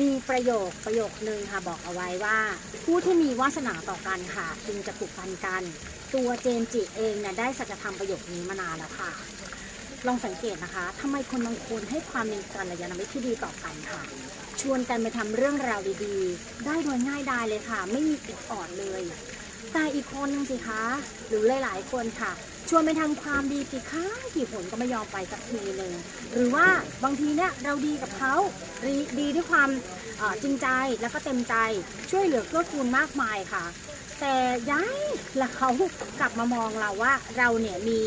มีประโยคประโยคนึงค่ะบอกเอาไว้ว่า ผู้ที่มีวาสนาต่อกันค่ะจึงจะผูกพันกัน ตัวเจมส์จิเองเนี่ยได้สัจธรรมประโยคนี้มานานแล้วค่ะ ลองสังเกตนะคะทำไมคนบางคนให้ความมีกัลยาณมิตรที่ดีต่อกันค่ะ ชวนกันไปทำเรื่องราวดีๆ ได้โดยง่ายดายเลยค่ะ ไม่มีอิดออดเลย แต่อีกคนนึงสิคะ หรือหลายๆคนค่ะ ชวนไปทำความดีกี่ครั้งกี่ผลก็ไม่ยอมไปสักทีหนึ่งหรือว่าบางทีเนี่ยเราดีกับเขาดีด้วยความจริงใจแล้วก็เต็มใจช่วยเหลือเกื้อกูลมากมายค่ะ แต่ย้ายและเขากลับมามองเราว่าเราเนี่ยมี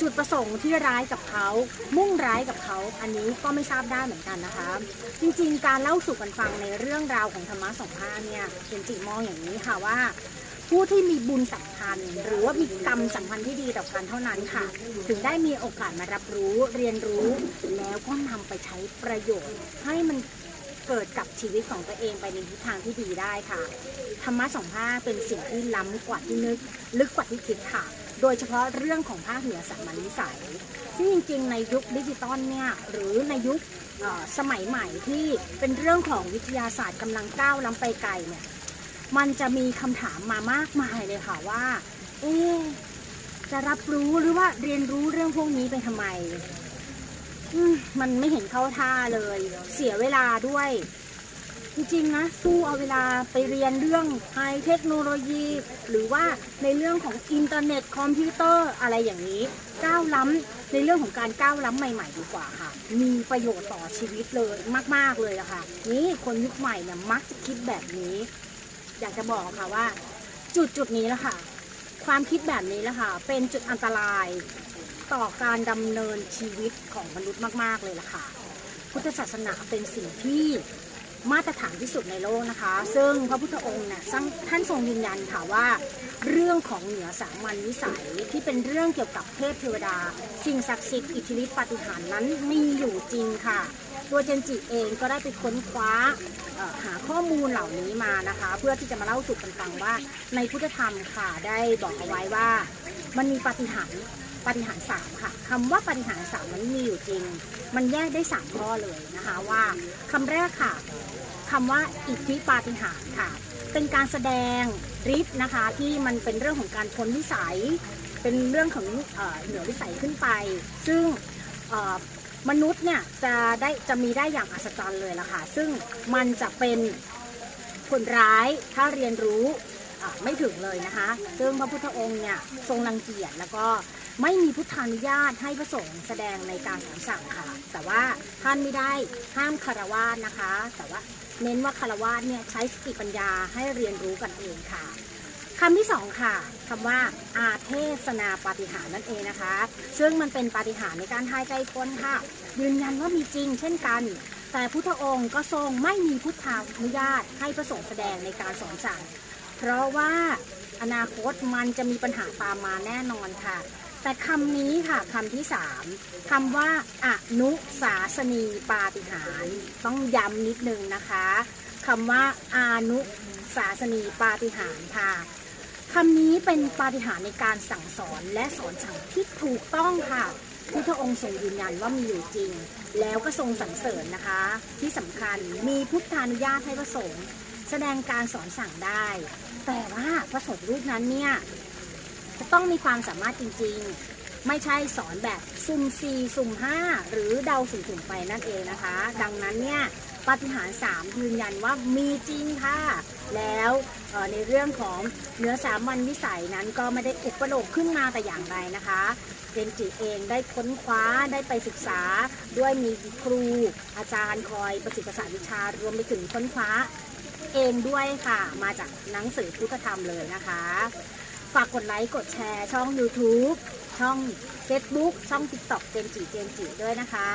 จุดประสงค์ที่ร้ายกับเขา มุ่งร้ายกับเขา อันนี้ก็ไม่ทราบได้เหมือนกันนะคะ จริงๆ การเล่าสู่กันฟังในเรื่องราวของธรรมะสองห้าเนี่ยเป็นจิมองอย่างนี้ค่ะว่า ผู้ที่มีบุญสัมพ น หรือว่ามีกรรมสัมพันธ์ที่ดีต่อกันเท่านั้นค่ะ ถึงได้มีโอกาสมารับรู้เรียนรู้แล้วก็นำไปใช้ประโยชน์ ให้มันเกิดกับชีวิตของตัวเองไปในทิศทางที่ดีได้ค่ะ ธรรมะสองภาคเป็นสิ่งที่ล้ำกว่าที่นึก ลึกกว่าที่คิดค่ะ โดยเฉพาะเรื่องของภาคเหนือสามัญวิสัยซึ่งจริงๆ ในยุคดิจิตอลเนี่ยหรือในยุคสมัยใหม่ที่เป็นเรื่องของวิทยาศาสตร์กำลังก้าวล้ำไปไกลเนี่ย มันจะมีคำถามมามากมายเลยค่ะว่า เอ๊จะรับรู้หรือว่าเรียนรู้เรื่องพวกนี้ไปทำไมมมันไม่เห็นเข้าท่าเลย เสียเวลาด้วย จริงๆนะ สู้เอาเวลาไปเรียนเรื่องไฮเทคโนโลยี หรือว่าในเรื่องของอินเทอร์เน็ตคอมพิวเตอร์อะไรอย่างนี้ ก้าวล้ำในเรื่องของการก้าวล้ำใหม่ ๆ ดีกว่าค่ะ มีประโยชน์ต่อชีวิตเลยมาก ๆเลยอะค่ะ นี่คนยุคใหม่เนี่ยมักจะคิดแบบนี้ อยากจะบอกค่ะว่า จุดจุดนี้แหละค่ะ ความคิดแบบนี้แหละค่ะ เป็นจุดอันตรายต่อการดำเนินชีวิตของมนุษย์มาก ๆ เลยล่ะค่ะ พุทธศาสนาเป็นสิ่งที่มาตรฐานที่สุดในโลกนะคะ ซึ่งพระพุทธองค์เนี่ยท่านท่านทรงยืนยันค่ะว่า เรื่องของเหนือสามัญวิสัยที่เป็นเรื่องเกี่ยวกับเทพเทวดา สิ่งศักดิ์สิทธิ์อิทธิฤทธิปาฏิหาริย์นั้นมีอยู่จริงค่ะ ตัวเจนจิเองก็ได้ไปค้นคว้าหาข้อมูลเหล่านี้มานะคะ เพื่อที่จะมาเล่าสู่กันฟังว่า ในพุทธธรรมค่ะได้บอกเอาไว้ว่า มันมีปฏิหารปฏิหารสามค่ะคำว่าปฏิหารสามนั้นมีอยู่จริง มันแยกได้สามข้อเลยนะคะว่าคำแรกค่ะคำว่าอิทธิปาฏิหารค่ะ เป็นการแสดงฤทธิ์นะคะ ที่มันเป็นเรื่องของการพ้นวิสัย เป็นเรื่องของเอเหนือวิสัยขึ้นไป ซึ่ง มนุษย์เนี่ยจะได้จะมีได้อย่างอัศจรรย์เลยล่ะค่ะ ซึ่งมันจะเป็นผลร้ายถ้าเรียนรู้ไม่ถึงเลยนะคะ ซึ่งพระพุทธองค์เนี่ยทรงรังเกียจแล้วก็ไม่มีพุทธานุญาตให้พระสงฆ์แสดงในการสอนสั่งค่ะ แต่ว่าท่านไม่ได้ห้ามคารวาสนะคะ แต่ว่าเน้นว่าคารวาสเนี่ยใช้สติปัญญาให้เรียนรู้กันเองค่ะ คำที่สองค่ะคำว่าอาเทศนาปาฏิหาริย์นั่นเองนะคะ ซึ่งมันเป็นปาฏิหาริย์ในการทายใจคนค่ะ ยืนยันว่ามีจริงเช่นกัน แต่พุทธองค์ก็ทรงไม่มีพุทธานุญาตให้พระสงฆ์แสดงในการสอนสั่ง เพราะว่าอนาคตมันจะมีปัญหาตามมาแน่นอนค่ะ แต่คำนี้ค่ะคำที่สามคำว่าอนุสาสนีปาฏิหาริย์ต้องย้ำนิดนึงนะคะคำว่าอานุสาสนีปาฏิหาริย์ค่ะ คำนี้เป็นปาฏิหาริย์ในการสั่งสอนและสอนสั่งที่ถูกต้องค่ะพุทธองค์ทรงยืนยันว่ามีอยู่จริง แล้วก็ทรงสรรเสริญนะคะ ที่สำคัญมีพุทธานุญาตให้พระสงฆ์แสดงการสอนสั่งได้ แต่ว่าพระสงฆ์รูปนั้นเนี่ยจะต้องมีความสามารถจริงๆ ไม่ใช่สอนแบบสุ่มสี่สุ่มห้าหรือเดาสุ่มๆไปนั่นเองนะคะ ดังนั้นเนี่ย ปาฏิหาริย์สามยืนยันว่ามีจริงค่ะ แล้วในเรื่องของเนื้อสามัญวิสัยนั้นก็ไม่ได้อุปโลกขึ้นมาแต่อย่างไรนะคะเจนจิเองได้ค้นคว้าได้ไปศึกษา ด้วยมีครูอาจารย์คอยประสิทธิ์ประสานวิชารวมไปถึงค้นคว้าเองด้วยค่ะ มาจากหนังสือพุทธธรรมเลยนะคะ ฝากกดไลค์กดแชร์ช่อง YouTube ช่อง Facebook ช่อง TikTok เจนจีเจนจีด้วยนะคะ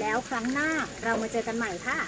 แล้วครั้งหน้าเรามาเจอกันใหม่ค่ะ